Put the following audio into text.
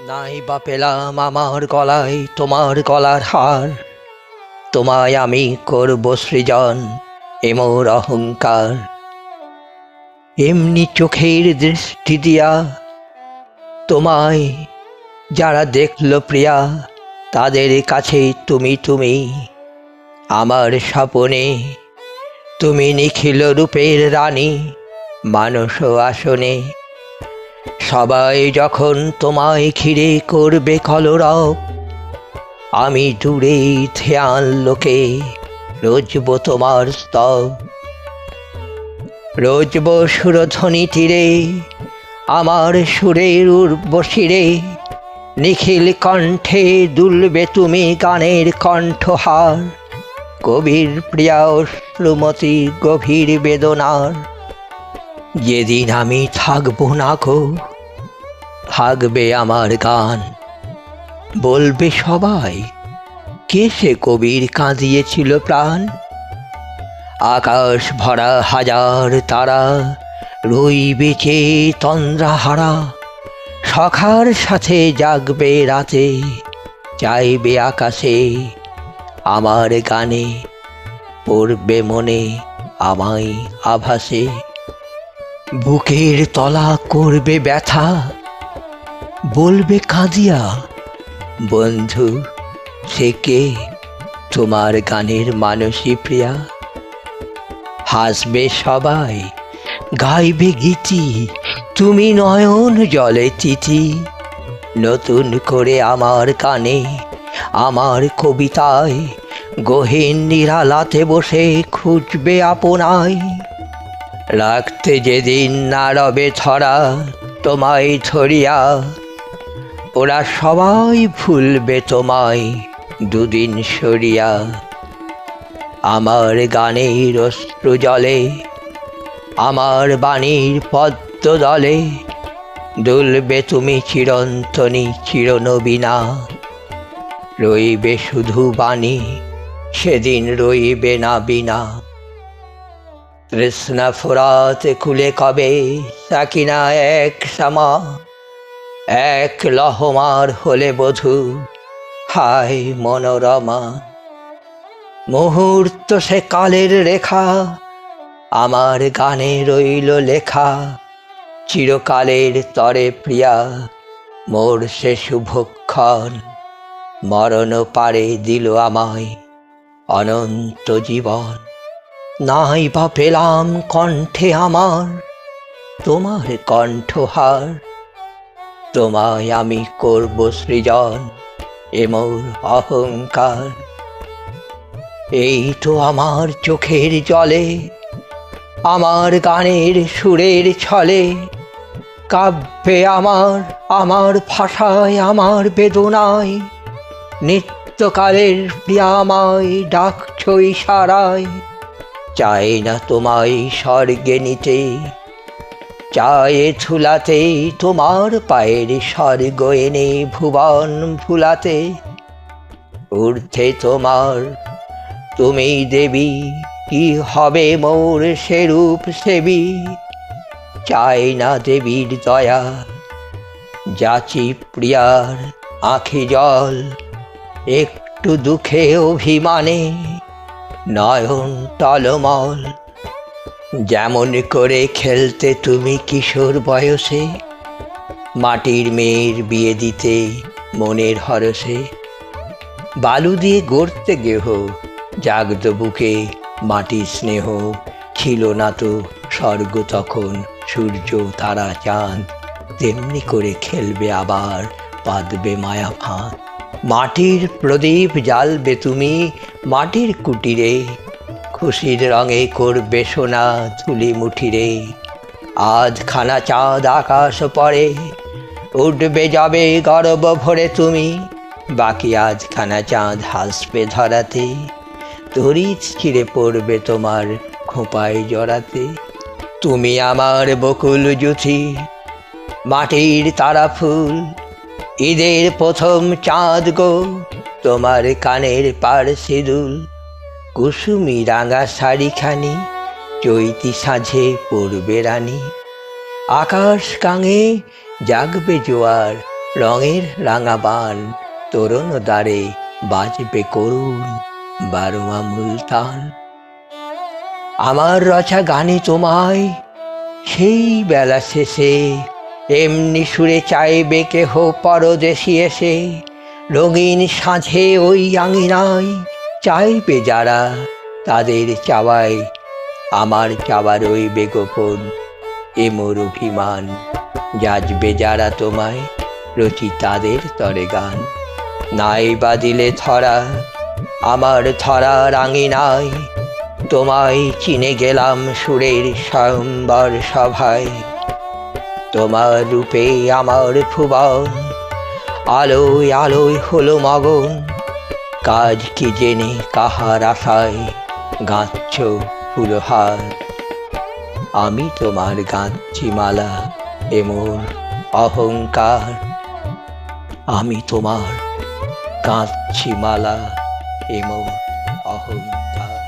নাই বা পেলাম আমার গলায় তোমার গলার হার। তোমায় আমি করব সৃজন এমোর অহংকার। এমনি চোখের দৃষ্টি দিয়া তোমায় যারা দেখল প্রিয়া, তাদের কাছে তুমি তুমি, আমার স্বপনে তুমি নিখিল রূপের রানী, মানস আসনে। সবাই যখন তোমায় ঘিরে করবে কলরব, আমি দূরে ধ্যান লোকে রোজব তোমার স্তব। রোজব সুরধ্বনি তীরে, আমার সুরের উর্বশিরে, নিখিল কণ্ঠে দুলবে তুমি গানের কণ্ঠহার। কবির প্রিয়া শ্রুমতি গভীর বেদনার যেদিন আমি থাকব না গো, থাকবে আমার গান। বলবে সবাই, কে সে কবির কাঁদিয়েছিল প্রাণ? আকাশ ভরা হাজার তারা, রইবে চে তন্দ্রাহারা? সখার সাথে জাগবে রাতে, চাইবে আকাশে আমার গানে, পড়বে মনে আমায় আভাসে। বুকের তলা করবে ব্যথা, বলবে কাঁদিয়া, বন্ধু, সে কে? তোমার গানের মানসী প্রিয়া? হাসবে সবাই, গাইবে গীতি, তুমি নয়ন জলে তিথি, নতুন করে আমার কানে, আমার কবিতায় গহীন নিরালাতে বসে খুঁজবে আপনায় রাখতে যেদিন না রবে ছড়া, তোমায় ধরিয়া ওরা সবাই ভুলবে তোমায় দুদিন সরিয়া। আমার গানের অশ্রু জলে, আমার বাণীর পদ্ম দলে, দুলবে তুমি চিরন্তনী চিরনবীনা। রইবে শুধু বাণী, সেদিন রইবে না বিনা তৃষ্ণা ফুরাত খুলে কবে সাকিনা এক সমা? এক লহমার হলে বধূ, হায় মনোরমা। মুহূর্ত সে কালের রেখা, আমার গানে রইল লেখা। চিরকালের তরে প্রিয়া, মোর সে শুভক্ষণ। মরণ পারে দিল আমায় অনন্ত জীবন। নাই বা পেলাম কণ্ঠে আমার, তোমার কণ্ঠহার। তোমায় আমি করব সৃজন এমোর অহংকার। এই তো আমার চোখের জলে, আমার গানের সুরের ছলে, কাব্যে আমার আমার ভাষায়, আমার বেদনায়, নিত্যকালের প্রিয়ামায় ডাকছ ইশারায়। চাই না তোমায় স্বর্গে নিতে। চায়ে ঝুলাতে তোমার পায়ের স্বর্গ এনে ভুবন ফুলাতে ঊর্ধ্বে তোমার, তুমি দেবী, কি হবে মোর সেরূপ সেবী? চাই না দেবীর দয়া, যাচি প্রিয়ার আখি জল, একটু দুঃখে অভিমানে। নয়ন টলমল। যেমন করে খেলতে তুমি কিশোর বয়সে, মাটির মেয়ের বিয়ে দিতে মনের হরসে বালু দিয়ে গড়তে গেহ, জাগত বুকে মাটির স্নেহ। ছিল না তো স্বর্গ তখন, সূর্য, তারা, চাঁদ। তেমনি করে খেলবে আবার, পাতবে মায়া ফাঁদ। মাটির প্রদীপ জ্বালবে তুমি মাটির কুটিরে, খুশির রঙে করবে সোনা তুলি মুঠিরে। আজ খানা চাঁদ আকাশ পরে, উঠবে যাবে গর্ব ভরে তুমি। বাকি আজ খানা চাঁদ হাসবে ধরাতে তরিৎ ছিঁড়ে পড়বে তোমার খোঁপায় জড়াতে। তুমি আমার বকুল জুথি মাটির তারা ফুল ঈদের প্রথম চাঁদ গো। তোমার কানের পার সিঁদুল কুসুমি রাঙা শাড়িখানি, চৈতি সাঁঝে পড়বে রানী। আকাশ কাঙে জাগবে জোয়ার, রঙের রাঙা বান, তরুণ দ্বারে বাজবে করুণ বারোয়া মুলতান আমার রচা গানে তোমায়, সেই বেলা শেষে, এমনি সুরে চাইবে কেহ পরদেশি এসে রঙিন সাঁঝে ওই আঙিনায় চাইবে যারা তাদের চাওয়ায়, আমার চাওয়ার ওই বেগোপন এ মোর অভিমান যাজবে যারা তোমায় রচি তাদের তরে গান। নাই বাদিলে ধরা, আমার ধরা রাঙিনায়, তোমায় চিনে গেলাম সুরের স্বয়ম্বর সভায়। তোমার রূপে আমার ভুবন আলোয় আলোয় হলো মগন। কাজ কি জেনে কাহার আশায় গাঁচ্ছ ফুলহার? আমি তোমার গাঁচ্ছি মালা, এমন অহংকার। আমি তোমার গাঁচ্ছি মালা, এমন অহংকার।